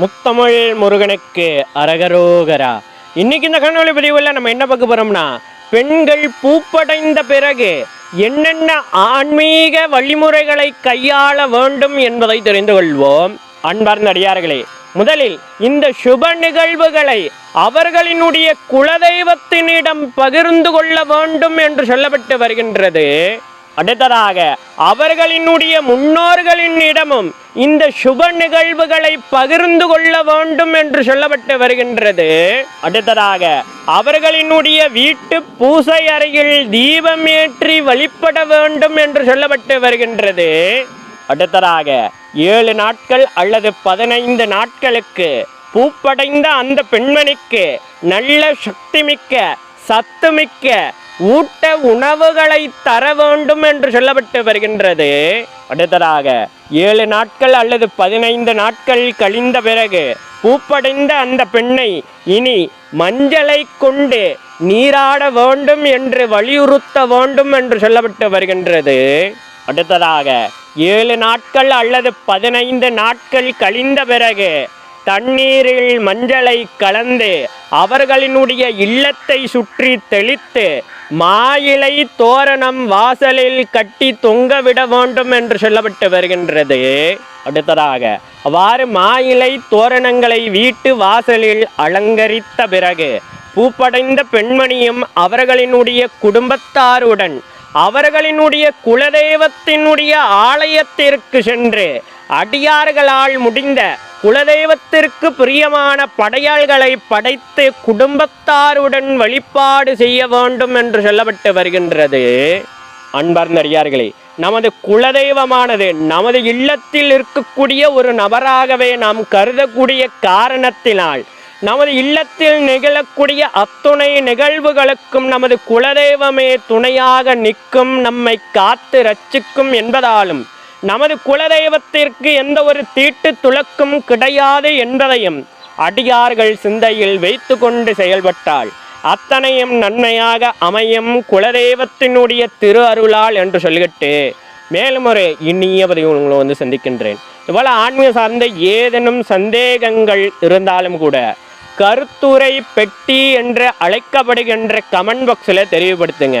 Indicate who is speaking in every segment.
Speaker 1: முத்தமிழ் முருகனுக்கு அரகரோகரா. இன்னைக்கு இந்த கண்ணொலி பதிவில் நம்ம என்ன பார்க்க போறோம்னா பெண்கள் பூப்படைந்த பிறகு என்னென்ன ஆன்மீக வழிமுறைகளை கையாள வேண்டும் என்பதை தெரிந்து கொள்வோம். அன்பார்ந்த அடியார்களே முதலில் இந்த சுப நிகழ்வுகளை அவர்களினுடைய குலதெய்வத்தினிடம் பகிர்ந்து கொள்ள வேண்டும் என்று சொல்லப்பட்டு வருகின்றது. அடுத்ததாக அவர்களினுடைய முன்னோர்களினிடமும் இந்த சுப நிகழ்வுகளை பகிர்ந்து கொள்ள வேண்டும் என்று சொல்லப்பட்டு வருகின்றது. அடுத்ததாக அவர்களினுடைய வீட்டு பூசை அறையில் தீபம் ஏற்றி வழிபட வேண்டும் என்று சொல்லப்பட்டு வருகின்றது. அடுத்ததாக ஏழு நாட்கள் அல்லது பதினைந்து நாட்களுக்கு பூப்படைந்த அந்த பெண்மணிக்கு நல்ல சக்திமிக்க சத்துமிக்க ஊட்ட உணவுகளை தர வேண்டும் என்று சொல்லப்பட்டு வருகின்றது. அடுத்ததாக ஏழு நாட்கள் அல்லது பதினைந்து நாட்கள் கழிந்த பிறகு பூப்படைந்த அந்த பெண்ணை இனி மஞ்சளை கொண்டு நீராட வேண்டும் என்று வலியுறுத்த வேண்டும் என்று சொல்லப்பட்டு வருகின்றது. அடுத்ததாக ஏழு நாட்கள் அல்லது பதினைந்து நாட்கள் கழிந்த பிறகு தண்ணீரில் மஞ்சளை கலந்து அவர்களினுடைய இல்லத்தை சுற்றி தெளித்து மாயிலை தோரணம் வாசலில் கட்டி தொங்கவிட வேண்டும் என்று சொல்லப்பட்டு வருகின்றது. அடுத்ததாக அவ்வாறு மாயிலை தோரணங்களை வீட்டு வாசலில் அலங்கரித்த பிறகு பூப்படைந்த பெண்மணியும் அவர்களினுடைய குடும்பத்தாருடன் அவர்களினுடைய குலதெய்வத்தினுடைய ஆலயத்திற்கு சென்று அடியார்களால் முடிந்த குலதெய்வத்திற்கு பிரியமான படையாள்களை படைத்து குடும்பத்தாருடன் வழிபாடு செய்ய வேண்டும் என்று சொல்லப்பட்டு வருகின்றது. அன்பார்ந்த அடியார்களே நமது குலதெய்வமானது நமது இல்லத்தில் இருக்கக்கூடிய ஒரு நபராகவே நாம் கருதக்கூடிய காரணத்தினால் நமது இல்லத்தில் நிகழக்கூடிய அத்துணை நிகழ்வுகளுக்கும் நமது குலதெய்வமே துணையாக நிற்கும் நம்மை காத்து ரட்சிக்கும் என்பதாலும் நமது குலதெய்வத்திற்கு எந்த ஒரு தீட்டு துளக்கும் கிடையாது என்பதையும் அடியார்கள் சிந்தையில் வைத்து கொண்டு செயல்பட்டால் அத்தனையும் நன்மையாக அமையும் குலதெய்வத்தினுடைய திரு அருளால் என்று சொல்லிட்டு மேலும் ஒரு இனிய பதிவு உங்களை வந்து சந்திக்கின்றேன். இதுபோல் ஆன்மீக சார்ந்த ஏதேனும் சந்தேகங்கள் இருந்தாலும் கூட கருத்துரை பெட்டி என்று அழைக்கப்படுகின்ற கமெண்ட் பாக்ஸில் தெரியப்படுத்துங்க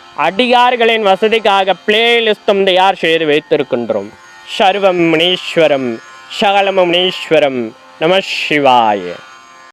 Speaker 1: அடியார்களின் வசதிக்காக பிளேலிஸ்டும் தயார் செய்து வைத்திருக்கின்றோம்? சர்வம் முனீஸ்வரம் சகலம் முனீஸ்வரம் நம சிவாய.